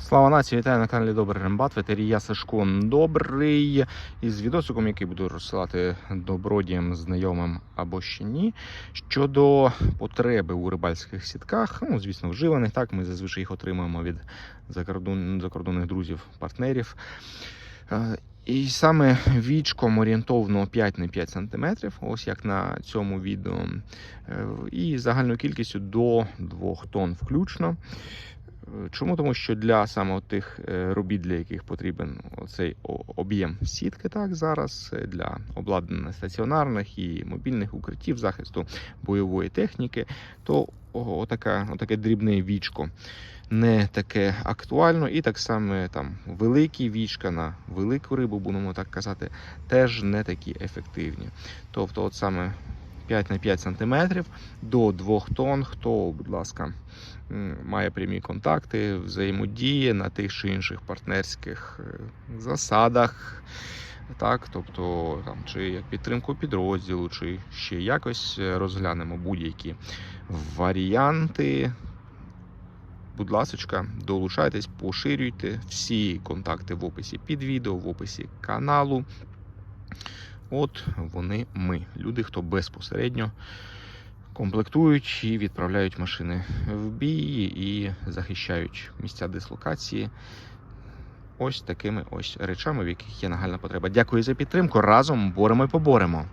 Слава нації, вітаю на каналі Добрий Рембат. Ветері я Сашко Добрий. Із відосиком, який буду розсилати добродіям, знайомим або ще ні. Щодо потреби у рибальських сітках, ну, звісно, вживаних. Так, ми зазвичай їх отримуємо від закордон... закордонних друзів, партнерів. Е, І саме вічком орієнтовно 5 на 5 см, ось як на цьому відео, Е, і загальною кількістю до 2 тонн включно. Чому? Тому що для саме тих е, робіт, для яких потрібен цей об'єм сітки, так зараз е, для обладнання стаціонарних і мобільних укриттів захисту бойової техніки, то о- отака, отаке дрібне вічко не таке актуально, і так само там великі вічка на велику рибу, будемо так казати, теж не такі ефективні. Тобто, от саме 5 на 5 см до 2 тонн, хто, будь ласка, має прямі контакти, взаємодіє на тих чи інших партнерських е, засадах. Так, тобто там чи як підтримку підрозділу, чи ще якось е, розглянемо будь-які варіанти. Будь ласка, долучайтесь, поширюйте всі контакти в описі під відео, в описі каналу. От вони ми, люди, хто безпосередньо комплектують і відправляють машини в бій і захищають місця дислокації. Ось такими ось речами, в яких є нагальна потреба. Дякую за підтримку. Разом боремо і поборемо.